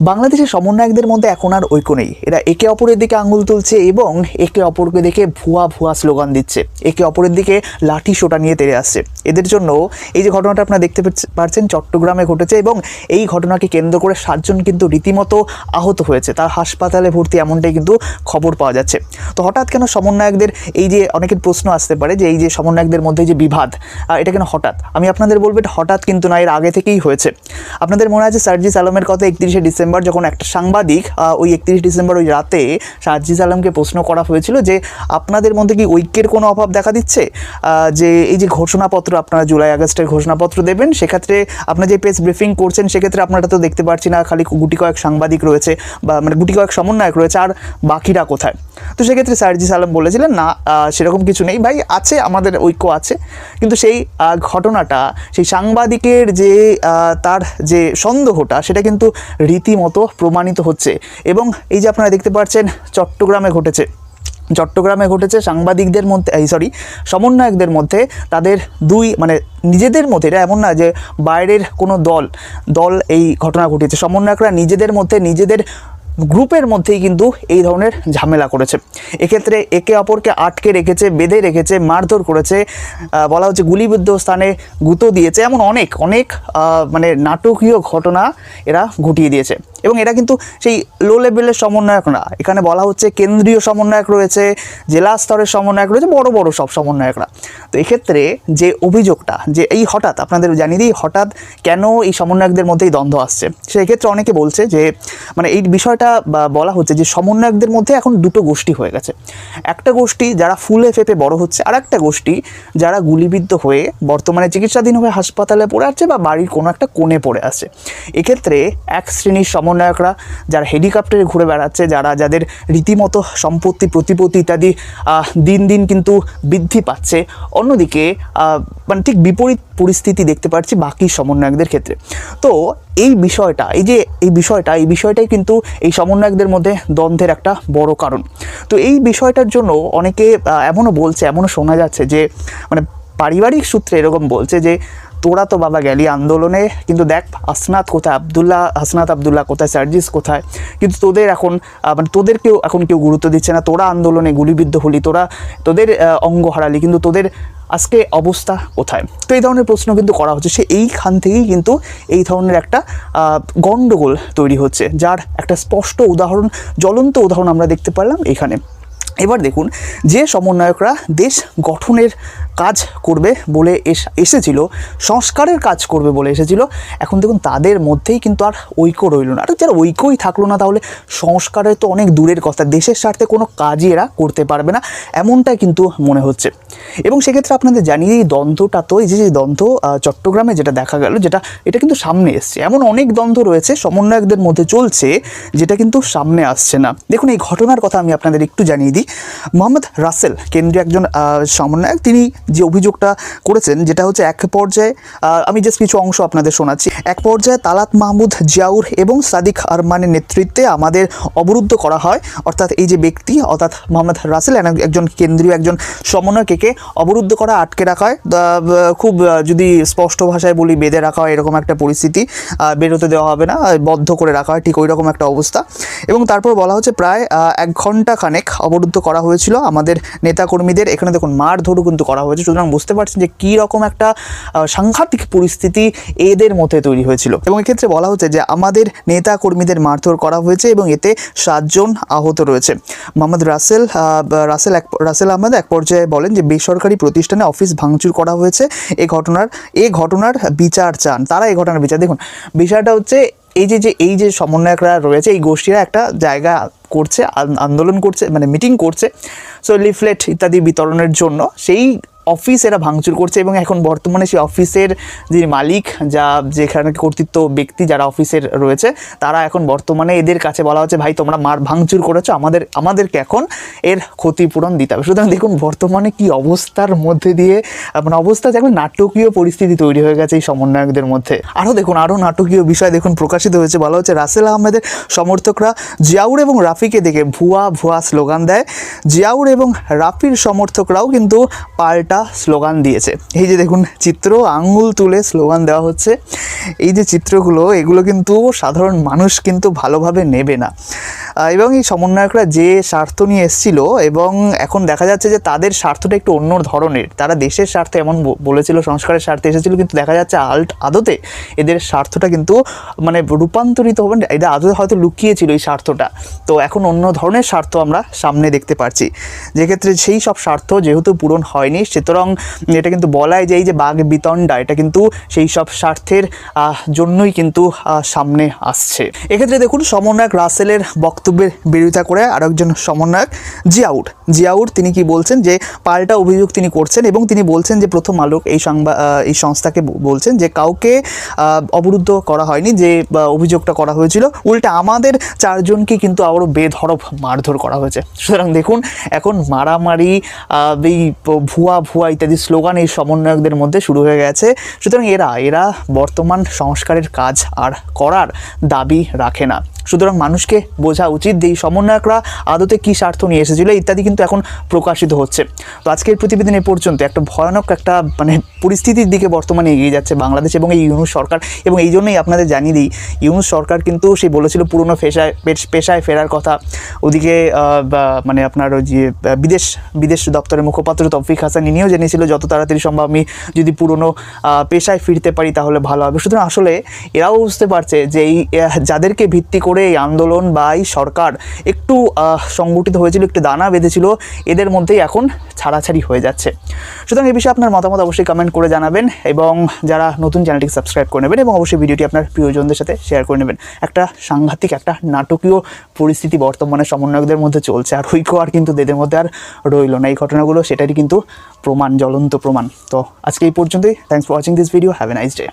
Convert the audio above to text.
বাংলাদেশের সমন্বয়কদের মধ্যে এখন আর ঐক্য নেই। এরা একে অপরের দিকে আঙুল তুলছে এবং একে অপরকে দেখে ভুয়া ভুয়া স্লোগান দিচ্ছে। একে অপরের দিকে লাঠি সোটা নিয়ে তেড়ে আসছে। এদের জন্য এই যে ঘটনাটা আপনারা দেখতে পাচ্ছেন চট্টগ্রামে ঘটেছে এবং এই ঘটনাকে কেন্দ্র করে সাতজন কিন্তু রীতিমতো আহত হয়েছে। তার হাসপাতালে ভর্তি এমনটাই কিন্তু খবর পাওয়া যাচ্ছে। তো হঠাৎ কেন সমন্বয়কদের এই যে অনেকের প্রশ্ন আসতে পারে যে এই যে সমন্বয়কদের মধ্যে যে আহ, এটা কেন হঠাৎ? আমি আপনাদের বলব এটা হঠাৎ কিন্তু না এর আগে থেকেই হয়েছে। আপনাদের মনে আছে সার্জিস আলমের কথা একত্রিশে ডিসেম্বর যখন একটা সাংবাদিক ওই একত্রিশ ডিসেম্বর ওই রাতে শাহজিজ আলমকে প্রশ্ন করা হয়েছিল যে, আপনাদের মধ্যে কি ঐক্যের কোনো অভাব দেখা দিচ্ছে? যে এই যে ঘোষণাপত্র আপনারা জুলাই আগস্টের ঘোষণাপত্র দেবেন, সেক্ষেত্রে আপনারা যে প্রেস ব্রিফিং করছেন, সেক্ষেত্রে আপনারা তো দেখতে পাচ্ছি না, খালি গুটি কয়েক সাংবাদিক রয়েছে বা মানে গুটি কয়েক সমন্বয়ক রয়েছে, আর বাকিরা কোথায়? তো সেক্ষেত্রে সার্জিস সালাম বলেছিলেন, না সেরকম কিছু নেই ভাই, আছে, আমাদের ঐক্য আছে। কিন্তু সেই ঘটনাটা, সেই সাংবাদিকের যে তার যে সন্দেহটা, সেটা কিন্তু রীতিমতো প্রমাণিত হচ্ছে। এবং এই যে আপনারা দেখতে পাচ্ছেন, চট্টগ্রামে ঘটেছে। চট্টগ্রামে ঘটেছে সাংবাদিকদের মধ্যে, এই সরি, সমন্বয়কদের মধ্যে তাদের দুই মানে নিজেদের মধ্যে, এটা এমন না যে বাইরের কোনো দল দল এই ঘটনা ঘটিয়েছে। সমন্বয়করা নিজেদের মধ্যে নিজেদের গ্রুপের মধ্যেই কিন্তু এই ধরনের ঝামেলা করেছে। এক্ষেত্রে একে অপরকে আটকে রেখেছে, বেঁধে রেখেছে, মারধর করেছে বলা হচ্ছে গুলিবিদ্ধ স্থানে গুঁতো দিয়েছে, এমন অনেক অনেক মানে নাটকীয় ঘটনা এরা ঘটিয়ে দিয়েছে। এবং এটা কিন্তু সেই লো লেভেলের সমন্বয়ক না। এখানে বলা হচ্ছে কেন্দ্রীয় সমন্বয়ক রয়েছে, জেলা স্তরের সমন্বয়ক রয়েছে, বড় বড় সব সমন্বয়করা তো এক্ষেত্রে যে অভিযোগটা, যে এই হঠাৎ, আপনাদের জানিয়ে দিই, হঠাৎ কেন এই সমন্বয়কদের মধ্যেই দ্বন্দ্ব আসছে? সেক্ষেত্রে অনেকে বলছে যে মানে এই বিষয়টা বলা হচ্ছে যে সমন্বয়কদের মধ্যে এখন দুটো গোষ্ঠী হয়ে গেছে। একটা গোষ্ঠী যারা ফুলে ফেপে বড় হচ্ছে, আর একটা গোষ্ঠী যারা গুলিবিদ্ধ হয়ে বর্তমানে চিকিৎসাধীন হয়ে হাসপাতালে পড়ে আছে বা বাড়ির কোনো একটা কোণে পড়ে আছে। এক্ষেত্রে এক শ্রেণির সমন্বয়করা, যারা হেলিকপ্টারে ঘুরে বেড়াচ্ছে, যারা যাদের রীতিমতো সম্পত্তি, প্রতিপত্তি ইত্যাদি দিন দিন কিন্তু বৃদ্ধি পাচ্ছে। অন্যদিকে মানে ঠিক বিপরীত পরিস্থিতি দেখতে পাচ্ছি বাকি সমন্বয়কদের ক্ষেত্রে। তো এই বিষয়টা, এই যে, এই বিষয়টা, এই বিষয়টাই কিন্তু এই সমন্বয়কদের মধ্যে দ্বন্দ্বের একটা বড় কারণ। তো এই বিষয়টার জন্য অনেকে এমনও বলছে, এমনও শোনা যাচ্ছে যে মানে পারিবারিক সূত্রে এরকম বলছে যে তোরা তো বাবা গেলি আন্দোলনে। কিন্তু দেখ আসনাত কোথায়? আবদুল্লাহ, হাসনাত আবদুল্লাহ কোথায়? সার্জিস কোথায়? কিন্তু তোদের এখন মানে তোদেরকেও এখন কেউ গুরুত্ব দিচ্ছে না। তোরা আন্দোলনে গুলিবিদ্ধ হলি, তোরা, তোদের অঙ্গ হারালি। কিন্তু তোদের আজকে অবস্থা কোথায়? তো এই ধরনের প্রশ্ন কিন্তু করা হচ্ছে। সে এইখান থেকেই কিন্তু এই ধরনের একটা গণ্ডগোল তৈরি হচ্ছে, যার একটা স্পষ্ট উদাহরণ, জ্বলন্ত উদাহরণ আমরা দেখতে পারলাম এখানে। এবার দেখুন, যে সমন্বয়করা দেশ গঠনের কাজ করবে বলে এস- এসেছিল, সংস্কারের কাজ করবে বলে এসেছিল, এখন দেখুন তাদের মধ্যেই কিন্তু আর ঐক্য রইল না। আর যারা ঐক্যই থাকল না তাহলে সংস্কারের তো অনেক দূরের কথা, দেশের স্বার্থে কোনো কাজই এরা করতে পারবে না, এমনটাই কিন্তু মনে হচ্ছে। এবং সেক্ষেত্রে আপনাদের জানিয়ে এই দ্বন্দ্বটা তো এই যে যে দ্বন্দ্ব চট্টগ্রামে যেটা দেখা গেল, যেটা, এটা কিন্তু সামনে এসছে। এমন অনেক দ্বন্দ্ব রয়েছে, সমন্বয়কদের মধ্যে চলছে, যেটা কিন্তু সামনে আসছে না। দেখুন, এই ঘটনার কথা আমি আপনাদের একটু জানিয়ে দিই মোহাম্মদ রাসেল, কেন্দ্রীয় একজন সমন্বয়ক, তিনি যে অভিযোগটা করেছেন যেটা হচ্ছে এক পর্যায়ে আমি জাস্ট কিছু অংশ আপনাদের শোনাচ্ছি। এক পর্যায়ে তালাত মাহমুদ জিয়াউর এবং সাদিক আরমানের নেতৃত্বে আমাদের অবরুদ্ধ করা হয়। অর্থাৎ এই যে ব্যক্তি, অর্থাৎ মোহাম্মদ রাসেল একজন কেন্দ্রীয় একজন সমন্বয়কে অবরুদ্ধ করা, আটকে রাখা হয়। খুব যদি স্পষ্ট ভাষায় বলি, বেঁধে রাখা হয়, এরকম একটা পরিস্থিতি বেরোতে দেওয়া হবে না বদ্ধ করে রাখা হয়, ঠিক ওই রকম একটা অবস্থা। এবং তারপর বলা হচ্ছে প্রায় এক ঘণ্টা খানেক অবরুদ্ধ করা হয়েছিল। আমাদের নেতাকর্মীদের এখানে দেখুন মার ধরু কিন্তু করা হয়েছে। সুতরাং বুঝতে পারছেন যে কী রকম একটা সাংঘাতিক পরিস্থিতি এদের মধ্যে তৈরি হয়েছিল। এবং এক্ষেত্রে বলা হচ্ছে যে আমাদের নেতা কর্মীদের মারধর করা হয়েছে এবং এতে সাতজন আহত রয়েছে। মোহাম্মদ রাসেল রাসেল এক, রাসেল আহমেদ এক পর্যায়ে বলেন যে বেসরকারি প্রতিষ্ঠানে অফিস ভাঙচুর করা হয়েছে। এ ঘটনার এ ঘটনার বিচার চান। তারা এই ঘটনার বিচার, দেখুন, বিষয়টা হচ্ছে এই যে যে, এই যে সমন্বয়করা রয়েছে, এই গোষ্ঠীরা একটা জায়গা করছে আন- আন্দোলন করছে মানে মিটিং করছে। সো লিফলেট ইত্যাদি বিতরণের জন্য সেই অফিস এরা ভাঙচুর করছে এবং এখন বর্তমানে সেই অফিসের যে মালিক, যা যেখানে কর্তৃত্ব ব্যক্তি যারা অফিসের রয়েছে, তারা এখন বর্তমানে এদের কাছে বলা হচ্ছে, ভাই, তোমরা মার ভাঙচুর করেছ, আমাদের, আমাদেরকে এখন এর ক্ষতিপূরণ দিতে হবে। সুতরাং দেখুন, বর্তমানে কি অবস্থার মধ্যে দিয়ে মানে অবস্থা যে নাটকীয় পরিস্থিতি তৈরি হয়ে গেছে এই সমন্বয়কদের মধ্যে। আরও দেখুন আরও নাটকীয় বিষয় দেখুন প্রকাশিত হয়েছে। বলা হচ্ছে, রাসেল আহমেদের সমর্থকরা জিয়াউর এবং রাফিকে দেখে ভুয়া ভুয়া স্লোগান দেয়। জিয়াউর এবং রাফির সমর্থকরাও কিন্তু পাল্টা পাল্টা স্লোগান দিয়েছে। এই যে দেখুন, চিত্র, আঙুল তুলে স্লোগান দেওয়া হচ্ছে। এই যে চিত্রগুলো, এগুলো কিন্তু সাধারণ মানুষ কিন্তু ভালোভাবে নেবে না। এবং এই সমন্বয়করা যে স্বার্থ নিয়ে এসেছিল এবং এখন দেখা যাচ্ছে যে তাদের স্বার্থটা একটু অন্য ধরনের। তারা দেশের স্বার্থে এমন বলেছিল, সংস্কারের স্বার্থে এসেছিল, কিন্তু দেখা যাচ্ছে আল্ট আদতে এদের স্বার্থটা কিন্তু মানে রূপান্তরিত হবে এটা আদতে হয়তো লুকিয়েছিল এই স্বার্থটা। তো এখন অন্য ধরনের স্বার্থ আমরা সামনে দেখতে পারছি। যেক্ষেত্রে সেই সব স্বার্থ যেহেতু পূরণ হয়নি, সুতরাং এটা কিন্তু বলাই যায় যে বাঘ বিতণ্ডা, এটা কিন্তু সেই সব স্বার্থের জন্যই কিন্তু সামনে আসছে। এক্ষেত্রে দেখুন, সমন্বয়ক রাসেলের বক্তব্যের বিরোধিতা করে আরেকজন সমন্বয়ক জিয়াউড জিয়াউড তিনি কি বলছেন যে পাল্টা অভিযোগ তিনি করছেন এবং তিনি বলছেন যে প্রথম আলোক এই সংবাদ এই সংস্থাকে বলছেন যে কাউকে অবরুদ্ধ করা হয়নি যে অভিযোগটা করা হয়েছিল। উল্টে আমাদের চারজনকে কিন্তু আবারও বেধরব মারধর করা হয়েছে। সুতরাং দেখুন, এখন মারামারি এই ভুয়া ভুয়া ইত্যাদি স্লোগান এই সমন্বয়কদের মধ্যে শুরু হয়ে গেছে। সুতরাং এরা এরা বর্তমান সংস্কারের কাজ আর করার দাবি রাখে না। সুতরাং মানুষকে বোঝা উচিত যে এই সমন্বয়করা আদতে কী স্বার্থ নিয়ে এসেছিল ইত্যাদি কিন্তু এখন প্রকাশিত হচ্ছে। তো আজকের প্রতিবেদন এ পর্যন্ত, একটা ভয়ানক একটা মানে পরিস্থিতির দিকে বর্তমানে এগিয়ে যাচ্ছে বাংলাদেশ এবং এই ইউনুস সরকার। এবং এই জন্যই আপনাদের জানিয়ে দিই, ইউনুস সরকার কিন্তু সে বলেছিল পুরনো পেশায় পেশায় ফেরার কথা। ওদিকে মানে আপনার ওই যে বিদেশ বিদেশ দপ্তরের মুখপাত্র তৌফিক হাসান ইনিও জেনেছিল, যত তাড়াতাড়ি সম্ভব আমি যদি পুরনো পেশায় ফিরতে পারি তাহলে ভালো হবে। সুতরাং আসলে এরাও বুঝতে পারছে যে এই যাদেরকে ভিত্তি করে এই আন্দোলন বা এই সরকার একটু সংগঠিত হয়েছিল, একটু দানা বেঁধেছিল, এদের মধ্যেই এখন ছাড়াছাড়ি হয়ে যাচ্ছে। সুতরাং এই বিষয়ে আপনার মতামত অবশ্যই কমেন্ট করে জানাবেন এবং যারা নতুন চ্যানেলটিকে সাবস্ক্রাইব করে নেবেন এবং অবশ্যই ভিডিওটি আপনার প্রিয়জনদের সাথে শেয়ার করে নেবেন। একটা সাংঘাতিক, একটা নাটকীয় পরিস্থিতি বর্তমানে সমন্বয়কদের মধ্যে চলছে আর ঐক্য আর কিন্তু দেদের মধ্যে আর রইল না। এই ঘটনাগুলো, সেটারই কিন্তু প্রমাণ, জ্বলন্ত প্রমাণ। তো আজকে এই পর্যন্তই। Thanks for watching this video have a nice day